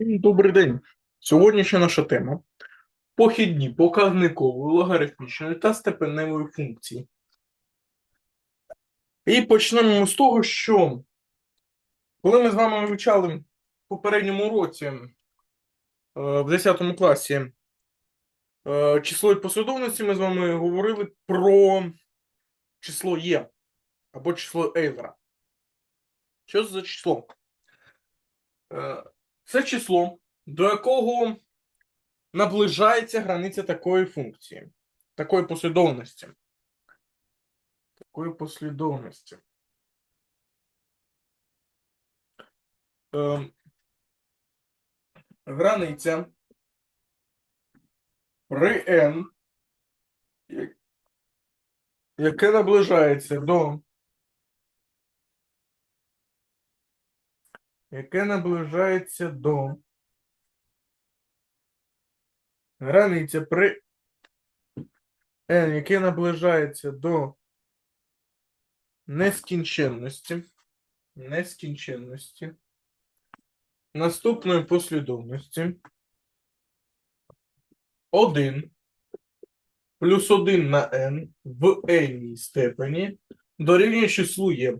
Добрий день. Сьогоднішня наша тема похідні показникової, логарифмічної та степеневої функції. І почнемо з того, що коли ми з вами вивчали в попередньому році е, в 10 класі е, число і послідовності, ми з вами говорили про число Є або число Ейлера. Що це за число? Це число, до якого наближається границя такої функції, такої послідовності. Такої послідовності. Ем, границя при n, яке наближається до яке наближається до границя при n, яке наближається до нескінченності, нескінченності наступної послідовності 1 плюс 1 на n в n степені дорівнює числу є.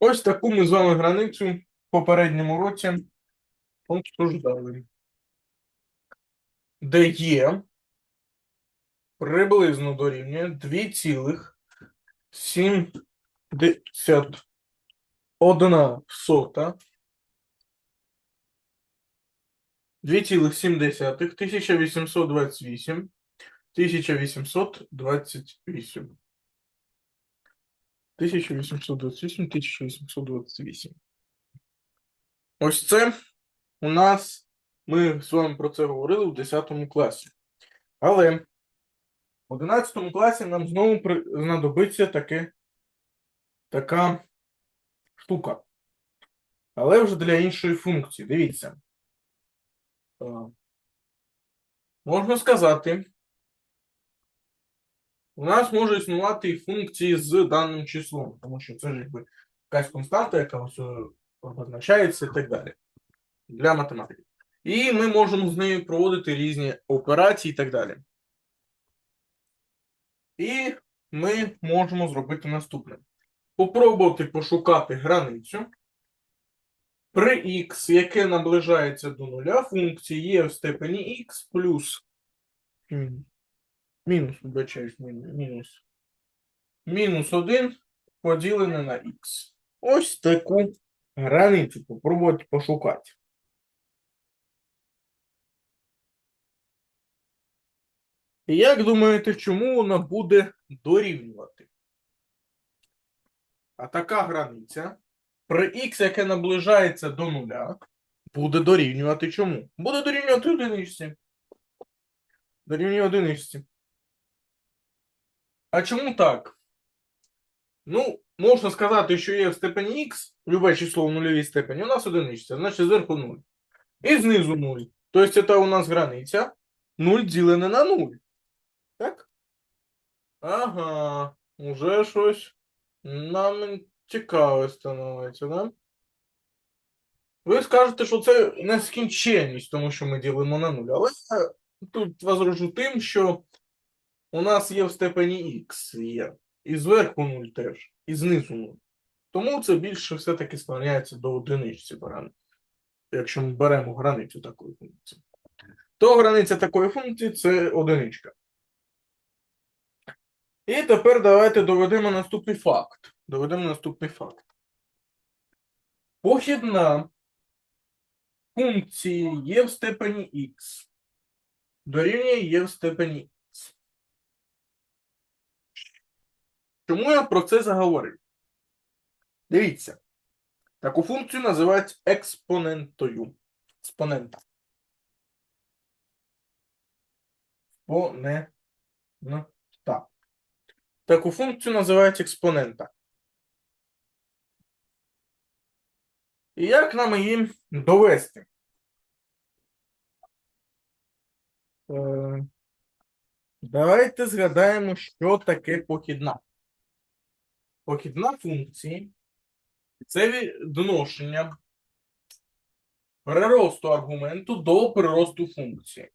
Ось таку ми з вами границю в попередньому році обсуждали. Де є приблизно дорівнює 2,71 сота 2,7 1828 1828 1828, 1828. Ось це у нас, ми з вами про це говорили в 10 класі. Але в 11 класі нам знову знадобиться таке, така штука. Але вже для іншої функції. Дивіться. Е, Можна сказати, у нас може існувати і функції з даним числом, тому що це ж якби якась константа, яка ось, е, обозначається і так далі. Для математики. І ми можемо з нею проводити різні операції і так далі. І ми можемо зробити наступне: попробувати пошукати границю. При х, яке наближається до нуля, функції є в степені х плюс мінус, вибачаюсь, мінус. Мінус 1 поділене на х. Ось таку границю попробувати пошукати. І як думаєте, чому вона буде дорівнювати? А така границя при х, яке наближається до нуля, буде дорівнювати чому? Буде дорівнювати одиничці. Дорівнює одиничці. А чому так? Ну, можна сказати, що є в степені х, любе число в нульовій степені, у нас одиничця, значить зверху 0. І знизу 0. Тобто це у нас границя 0 ділене на 0. Так? Ага, уже щось нам цікаве становиться, да? Ви скажете, що це нескінченність, тому що ми ділимо на 0. Але я тут возражу тим, що у нас є в степені х є. І зверху 0 теж, і знизу 0. Тому це більше все-таки склоняється до одиничці барани. Якщо ми беремо границю такої функції. То границя такої функції це одиничка. І тепер давайте доведемо наступний факт. Доведемо наступний факт. Похідна функції є в степені х. Дорівнює є в степені Чому я про це заговорив? Дивіться. Таку функцію називають експонентою. Експонента. Експонента. Таку функцію називають експонента. І як нам її довести? Е, Давайте згадаємо, що таке похідна. Похідна функції це відношення переросту аргументу до приросту функції.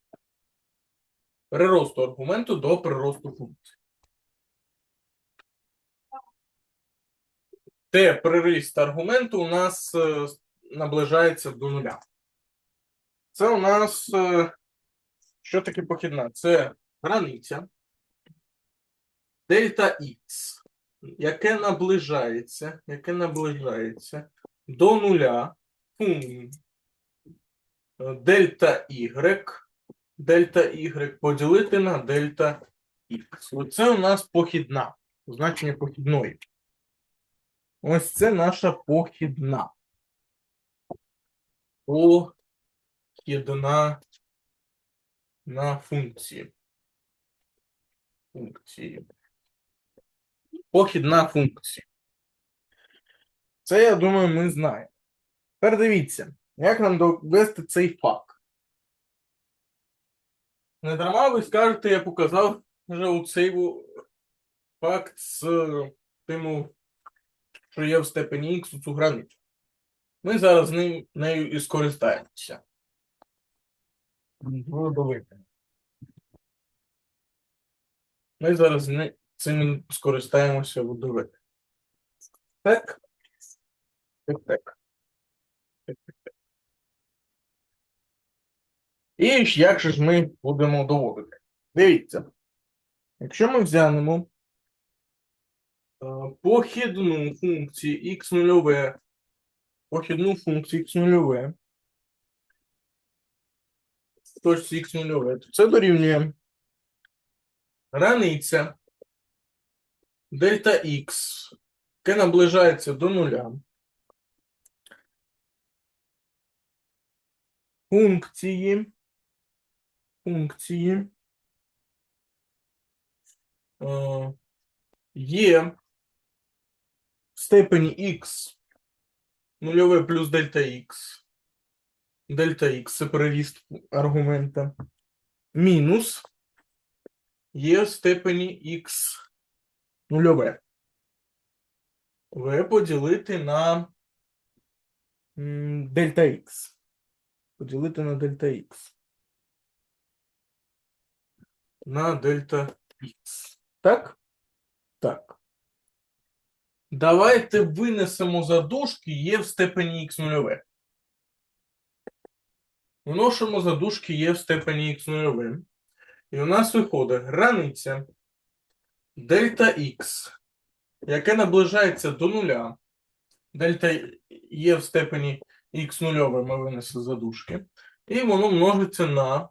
Переросту аргументу до приросту функції. Де приріст аргументу у нас е, наближається до нуля. Це у нас е, що таке похідна? Це границя дельта Х, яке наближається, яке наближається до нуля дельта Y, дельта Y поділити на дельта Х. Оце у нас похідна, значення похідної. Ось це наша похідна. Похідна на функції. Функції. Похідна функція. Це, я думаю, ми знаємо. Тепер дивіться, як нам довести цей факт. Не дарма ви скажете, я показав вже у цей факт з тим, що є в степені х у цю границю. Ми зараз ним, нею і скористаємося. Ми зараз цим скористаємося в доведе. Так. Так, так. І як же ж ми будемо доводити? Дивіться. Якщо ми взянемо е, похідну функцію х нульове, похідну функцію х нульове, в точці х нульове, то це дорівнює границя дельта х, яке наближається до нуля. Функції, функції е, є в степені х нульове плюс дельта х. Дельта х це перевіст аргумента. Мінус є в степені х нульове. В поділити на дельта х. Поділити на дельта х. На дельта х. Так? Так. Давайте винесемо за дужки є в степені х нульове. Виносимо за дужки є в степені х нульове. І у нас виходить границя дельта х, яке наближається до нуля. Дельта є в степені х нульове, ми винесли за дужки. І воно множиться на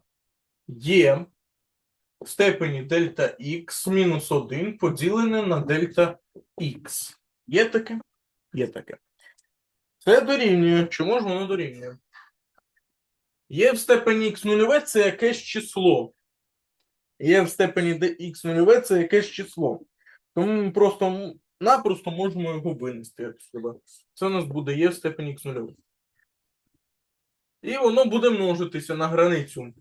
є в степені дельта х мінус 1 поділене на дельта х. Є таке? Є таке. Це дорівнює. Чому ж воно дорівнює? Є в степені х нульове це якесь число. Є в степені х нульове це якесь число. Тому ми просто напросто можемо його винести отсюда. Це у нас буде є в степені х нульове. І воно буде множитися на границю,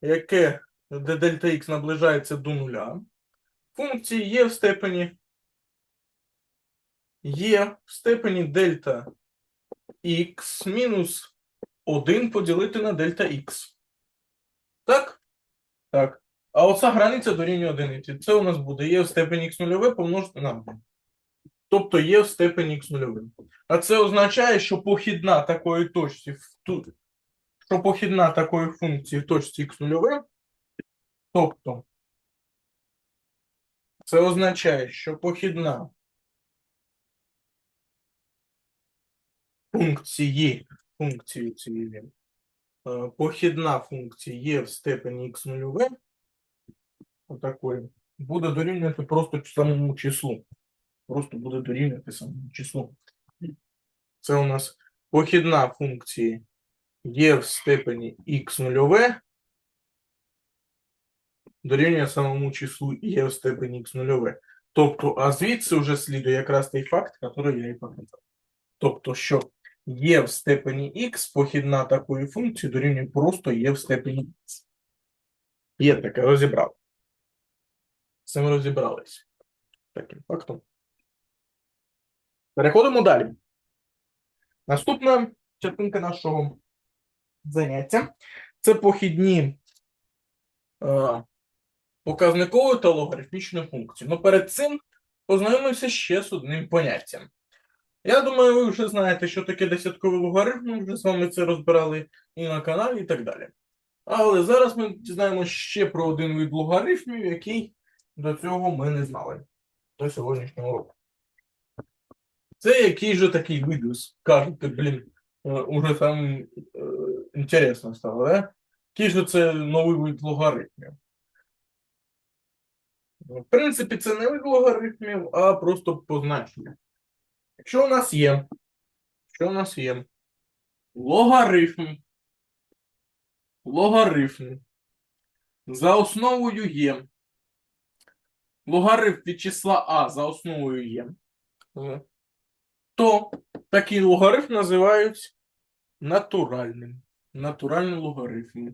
яке, де дельта х наближається до нуля. Функції є в степені є в степені дельта х мінус 1 поділити на дельта х. Так? Так. А оця границя дорівнює одиниці. Це у нас буде є в степені х нульове помножити на 1. Тобто є в степені х нульове. А це означає, що похідна такої точці в ту, що похідна такої функції в точці х нульове, тобто це означає, що похідна функції, функції цієї, похідна функція є в степені х нульове, отакої, буде дорівнювати просто самому числу. Просто буде дорівнювати самому числу. Це у нас похідна функції є в степені х нульове, дорівнює самому числу є в степені х нульове. Тобто, а звідси вже слідує якраз той факт, який я і показав. Тобто, що є в степені х, похідна такої функції дорівнює просто є в степені х. Є таке, розібрав. З цим розібрались. Таким фактом. Переходимо далі. Наступна частинка нашого заняття. Це похідні е, показникової та логарифмічної функції. Ну, перед цим познайомимося ще з одним поняттям. Я думаю, ви вже знаєте, що таке десятковий логарифм, ми вже з вами це розбирали і на каналі, і так далі. Але зараз ми дізнаємося ще про один вид логарифмів, який до цього ми не знали до сьогоднішнього року. Це який же такий вид, ви скажете, блін, е, уже там е, інтересно стало, да? Який же це новий вид логарифмів? В принципі, це не вид логарифмів, а просто позначення. Якщо у нас є, що у нас є? Логарифм, логарифм. За основою є, логарифм від числа А за основою є, то такий логарифм називають натуральним. Натуральний логарифм.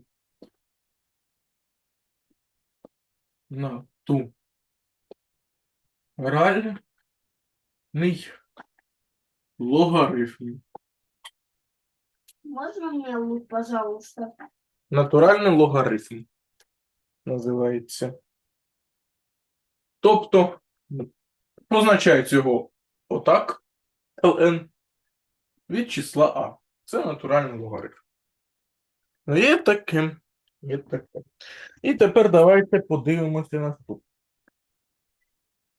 Натуральний логарифм. Можно мне лук, пожалуйста? Натуральний логарифм називається. Тобто, позначають його отак, ln, від числа А. Це натуральний логарифм. Ну, Є таке. Є таке. І тепер давайте подивимося наступне.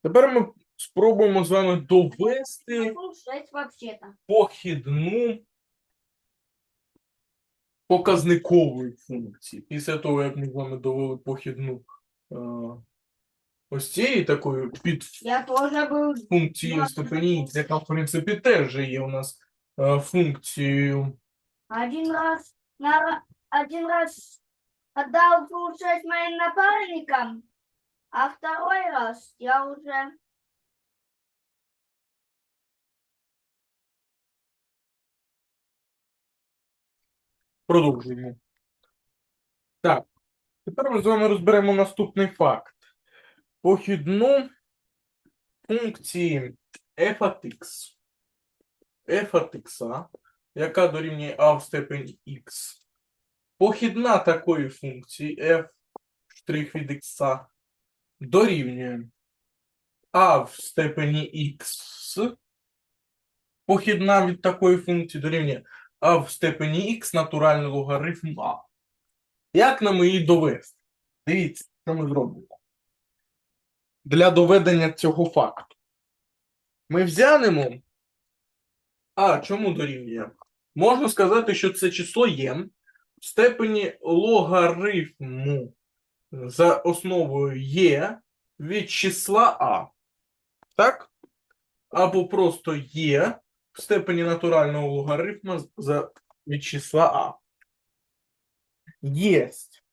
Тепер ми спробуємо з вами довести Ну, похідну показникової функції. Після того, як ми з вами довели похідну е, ось цієї такої тоже был... степені, яка, в принципі, теж є у нас е, функцією. Один раз, на, один раз отдал слушать моим напарникам, а второй раз я уже... Продовжуємо. Так, тепер ми з вами розберемо наступний факт. Похідну функції f от x. f от x, яка дорівнює а в степені x. Похідна такої функції f від x дорівнює а в степені x. Похідна від такої функції дорівнює в степені х натуральний логарифм а. Як нам її довести? Дивіться, що ми зробимо. Для доведення цього факту. Ми взянемо. А, чому дорівнює? Можна сказати, що це число є в степені логарифму за основою є від числа А. Так? Або просто є в степені натурального логарифму за від числа А. Єсть.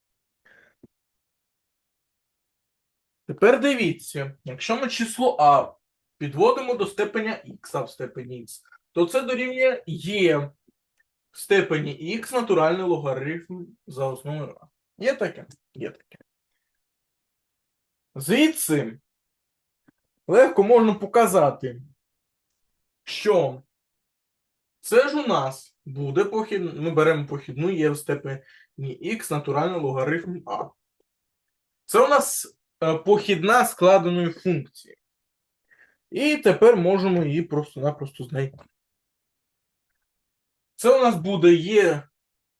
Тепер дивіться, якщо ми число А підводимо до степеня х в степені х, то це дорівнює є в степені х натуральний логарифм за основою А. Є таке? Є таке. Звідси легко можна показати, що це ж у нас буде похідна, ми беремо похідну є в степені х натуральний логарифм А. Це у нас е, похідна складеної функції. І тепер можемо її просто-напросто знайти. Це у нас буде є,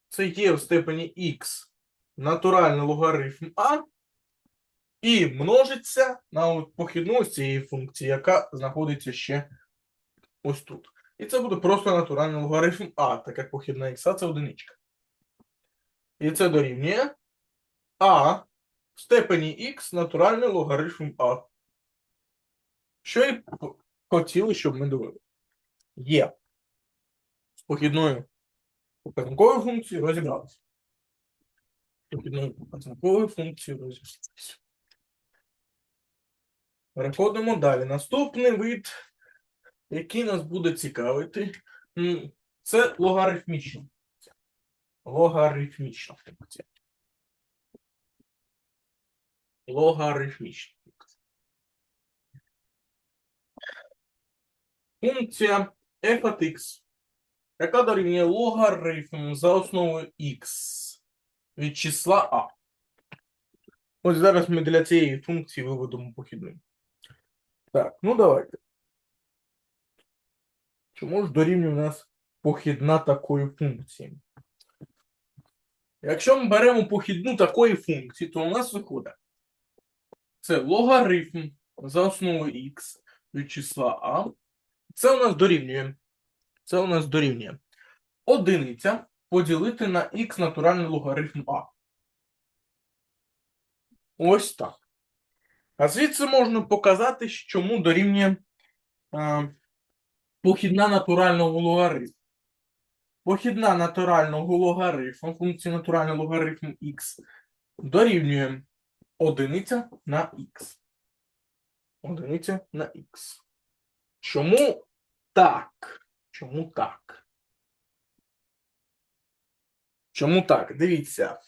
це є в степені х натуральний логарифм А. І множиться на похідну ось цієї функції, яка знаходиться ще ось тут. І це буде просто натуральний логарифм А, так як похідна х це одиничка. І це дорівнює А в степені х натуральний логарифм А. Що і хотіли, щоб ми довели. Є. З похідною показниковою функцією розібралися. З Похідною показниковою функцією розібралися. Переходимо далі. Наступний вид який нас буде цікавити, це логарифмічна. Логарифмічна функція. Логарифмічна функція. Функція f от x яка дорівнює логарифм за основою х від числа а. Ось зараз ми для цієї функції виведемо похідну. Так, ну давайте. Чому ж дорівнює у нас похідна такої функції? Якщо ми беремо похідну такої функції, то у нас виходить це логарифм за основою х від числа а. Це у нас дорівнює. Це у нас дорівнює. Одиниця поділити на х натуральний логарифм а. Ось так. А звідси можна показати, чому дорівнює а, похідна натурального логарифму. Похідна натурального логарифму, функції натурального логарифму х дорівнює одиниця на х. Одиниця на х. Чому так? Чому так? Чому так? Дивіться.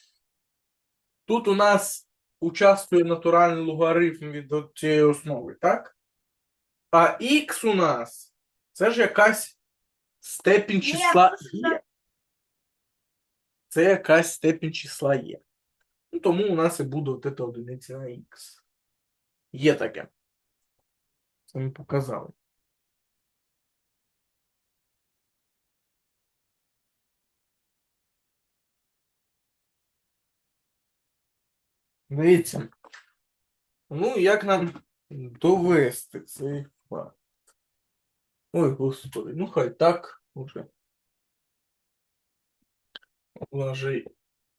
Тут у нас участвує натуральний логарифм від цієї основи, так? А х у нас це ж якась степінь числа є. Це якась степінь числа є. Ну, тому у нас і буде от эта одиниця на х. Є таке. Це ми показали. Дивіться. Ну, як нам довести цей факт? Ой, господи, ну хай так уже. Вважай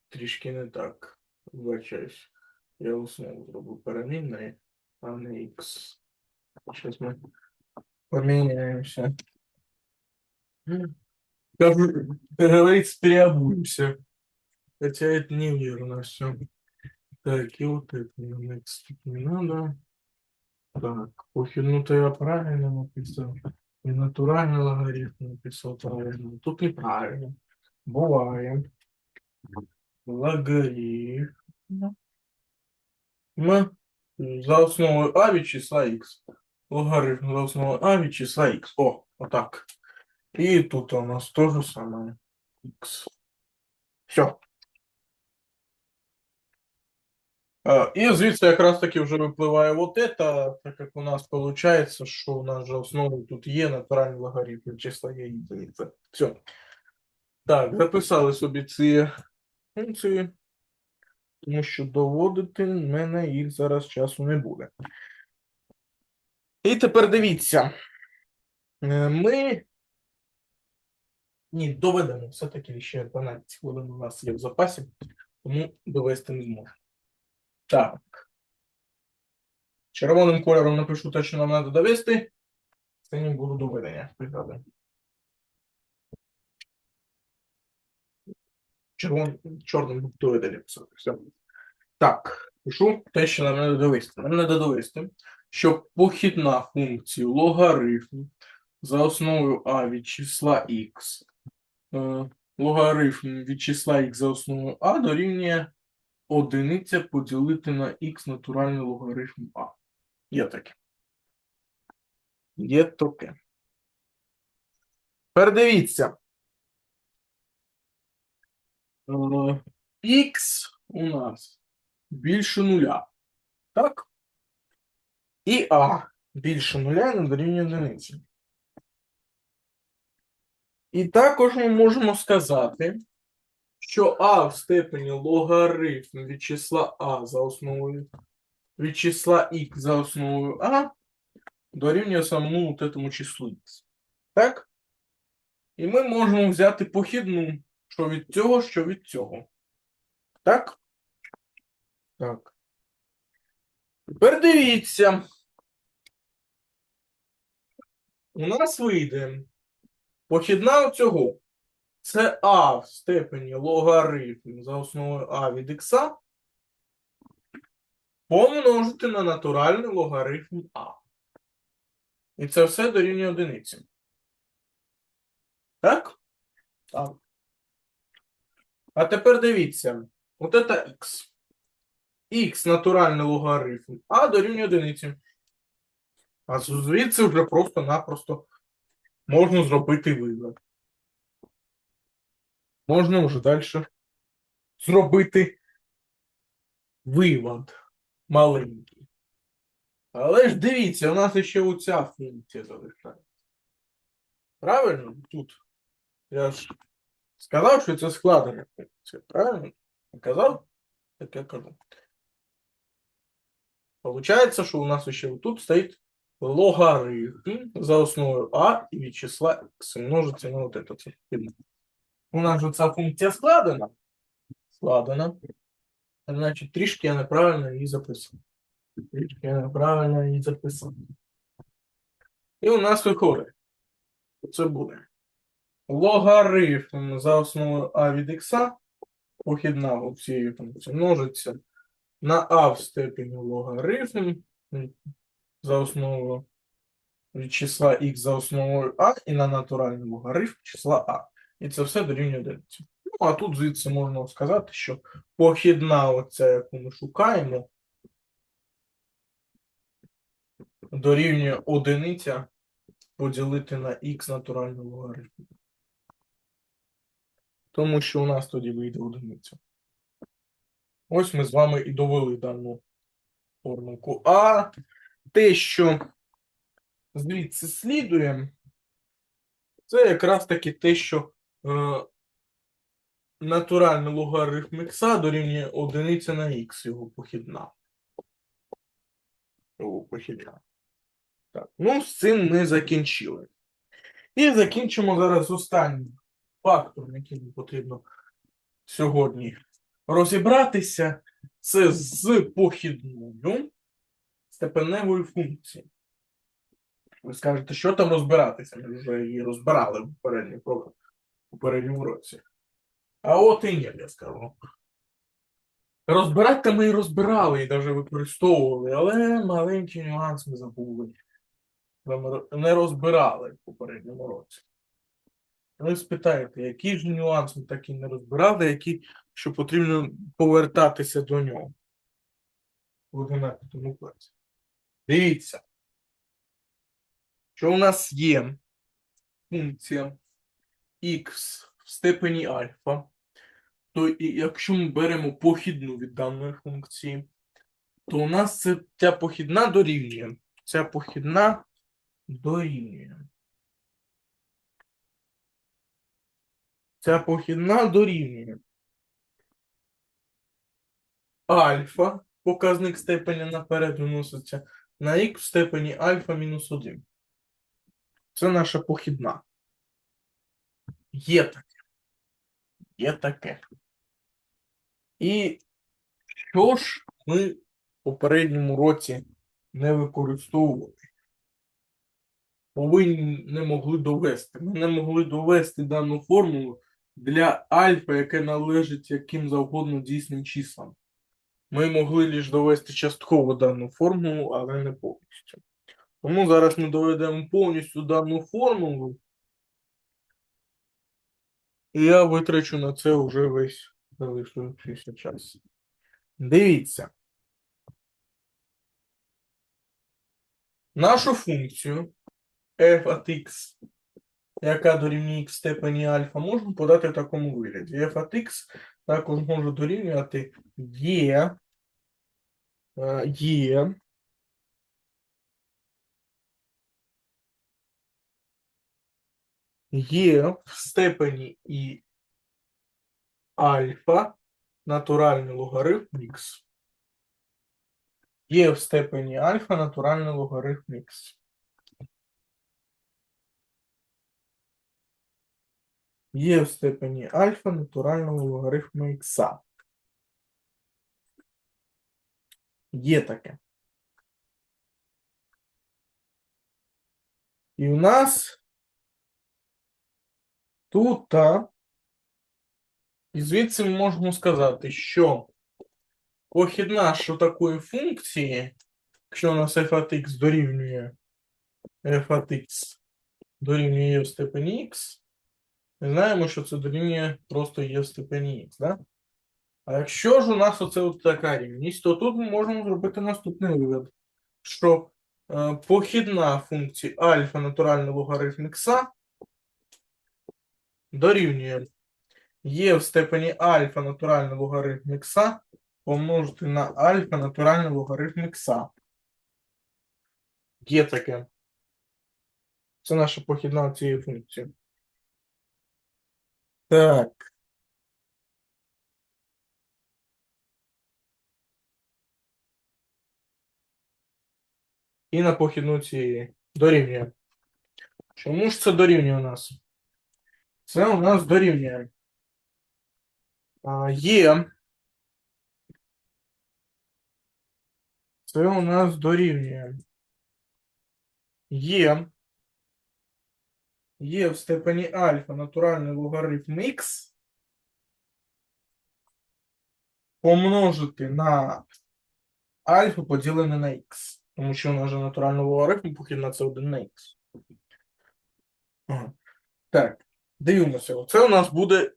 трішки не так. Вибачаюсь. Я знову зробив перемінне, а не х. Зараз ми поміняємося. Кажу, как говорится, переобуемся. Хотя это неверно все. Так, и вот это на x тут не надо. Так, похерну-то я правильно написал. И натуральный логарифм написал правильно. Тут неправильно. Бывает. Логарифм. За основою а від числа х. Логарифм за основою а від числа х. О, отак. И тут у нас то же самое. X. Все. І звідси якраз таки вже випливає вот это, так як у нас виходить, що у нас же основою тут є натуральний логарифм числа є єдиниця. Все. Так, записали собі ці функції, тому що доводити в мене їх зараз часу не буде. І тепер дивіться. Е, Ми ні, доведемо. Все-таки ще 12 хвилин у нас є в запасі, тому довести не зможу. Так. Червоним кольором напишу те, що нам треба довести. Синім буду доведення. Пригадую. Червоним, чорним буду доведення писати. Все. Так, пишу те, що нам треба довести. Нам треба довести, що похідна функція логарифму за основою а від числа х е, логарифм від числа х за основою а дорівнює одиниця поділити на х натуральний логарифм а. Є таке. Є таке. Тепер дивіться. Е, х у нас більше нуля. Так? І а більше нуля не дорівнює одиниці. І також ми можемо сказати, що а в степені логарифм від числа а за основою від числа х за основою а дорівнює самому от этому числу х. Так? І ми можемо взяти похідну, що від цього, що від цього. Так? Так. Тепер дивіться. У нас вийде похідна цього. Це а в степені логарифм за основою а від х помножити на натуральний логарифм а. І це все дорівнює одиниці. Так? Так. А тепер дивіться. От це х. х натуральний логарифм а дорівнює одиниці. А звідси вже просто-напросто можна зробити вивод. Можна вже далі зробити вивод маленький. Але ж дивіться, у нас ще оця функція залишається. Правильно? Тут. Я ж сказав, що це складена функція. Правильно? Казав? Так я кажу. Получається, що у нас ще тут стоїть логарифм за основою а і від числа x множиться на вот это. У нас же ця функція складена. Складена. Значить, трішки я неправильно її записав. Трішки я неправильно її записав. І у нас виходить. Це буде. Логарифм за основою а від х похідна у цієї функції множиться на а в степені логарифм за основою від числа х за основою а і на натуральний логарифм числа а. І це все дорівнює одиниці. Ну, а тут звідси можна сказати, що похідна оця, яку ми шукаємо, дорівнює одиниця поділити на х натуральний логарифм. Тому що у нас тоді вийде одиниця. Ось ми з вами і довели дану формулку. А те, що звідси слідує, це якраз таки те, що натуральний логарифм х дорівнює одиниця на х, його похідна. Його похідна. Так, ну з цим ми закінчили. І закінчимо зараз останнім фактором, який потрібно сьогодні розібратися. Це з похідною степеневою функцією. Ви скажете, що там розбиратися? Ми вже її розбирали в попередньому, про- в попередньому році. А от і ні, я скажу. Розбирати ми і розбирали, і навіть використовували, але маленький нюанс ми забули. Не розбирали в попередньому році. Ви спитаєте, який ж нюанс ми таки не розбирали, які, що потрібно повертатися до нього в 11 класі. Дивіться, що у нас є функція х в степені альфа, то якщо ми беремо похідну від даної функції, то у нас це, ця похідна дорівнює. Ця похідна дорівнює. Ця похідна дорівнює альфа, показник степені наперед виноситься, на х в степені альфа мінус 1. Це наша похідна. Є таке. Є таке. І що ж ми в попередньому році не використовували? Повинні не могли довести. Ми не могли довести дану формулу для альфа, яке належить яким завгодно дійсним числам. Ми могли лише довести частково дану формулу, але не повністю. Тому зараз ми доведемо повністю дану формулу. Я витрачу на це вже весь залишившийся час. Дивіться. Нашу функцію f от x, яка дорівнює x в степені альфа, можна подати в такому вигляді. f от x також може дорівнювати є, е, є є в степені і альфа натуральний логарифм х. Є в степені альфа натуральний логарифм х. Є в степені альфа натурального логарифму х. Є таке. І у нас тут та, і звідси ми можемо сказати, що похідна що такої функції, якщо у нас f от x дорівнює f от x дорівнює є в степені x, ми знаємо, що це дорівнює просто є в степені x, да? А якщо ж у нас оце от така рівність, то тут ми можемо зробити наступний вивод, що е, похідна функції альфа натуральний логарифм х дорівнює є в степені альфа натуральний логарифм х помножити на альфа натуральний логарифм х. Є таке. Це наша похідна цієї функції. Так. І на похідну цієї дорівнює. Чому ж це дорівнює у нас? Це у нас дорівнює. Є. Це у нас дорівнює. Є. Є в степені альфа натуральний логарифм х помножити на альфа поділене на х. Тому що у нас же натуральний логарифм похідна це 1 на х. Ага. Так, дивимося. Оце у нас буде.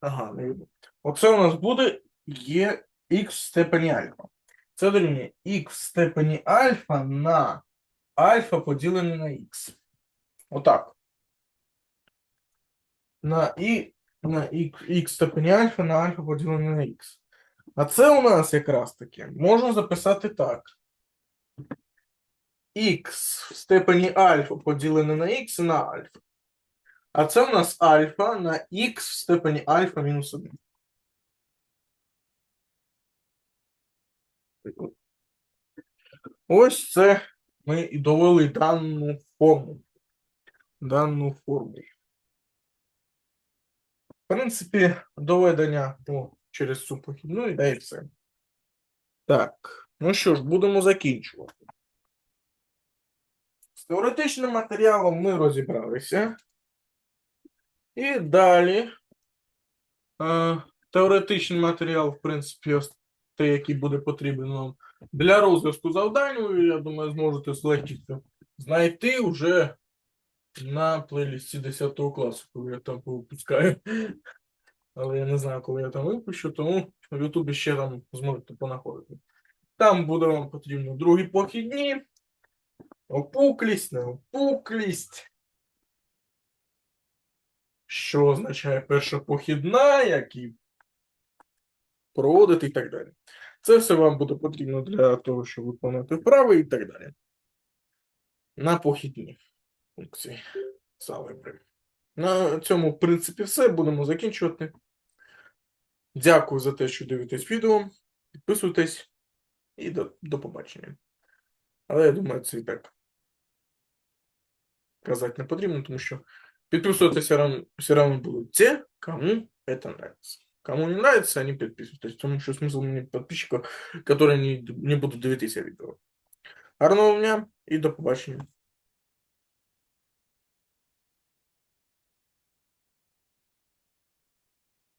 Ага, не видно. Оце у нас буде є х в степені альфа. Це дорівнює х в степені альфа на альфа поділене на х. Отак. На і на х, в степені альфа на альфа поділене на х. А це у нас якраз таки можна записати так. х в степені альфа поділене на х на альфа. А це у нас альфа на х в степені альфа мінус 1. Ось це ми і довели дану форму. Дану форму. В принципі, доведення о, через цю похідну і да і все. Так, ну що ж, будемо закінчувати. З теоретичним матеріалом ми розібралися. І далі. Е, теоретичний матеріал, в принципі, той, який буде потрібен вам для розв'язку завдань, ви, я думаю, зможете з легкістю знайти вже на плейлісті 10 класу, коли я там повипускаю. Але я не знаю, коли я там випущу, тому в Ютубі ще там зможете понаходити. Там буде вам потрібно другі похідні, опуклість, неопуклість. Що означає перша похідна, які проводити і так далі. Це все вам буде потрібно для того, щоб виконати вправи і так далі. На похідні функції з алгебри. На цьому, в принципі, все. Будемо закінчувати. Дякую за те, що дивитесь відео. Підписуйтесь і до, до побачення. Але я думаю, це і так казати не потрібно, тому що підписуватися все равно, все равно будут те, кому это нравится. Кому не нравится, они подписываются. Тому що смысл мені подписчиков, которые не, не будуть дивитися відео. Гарного дня і до побачення.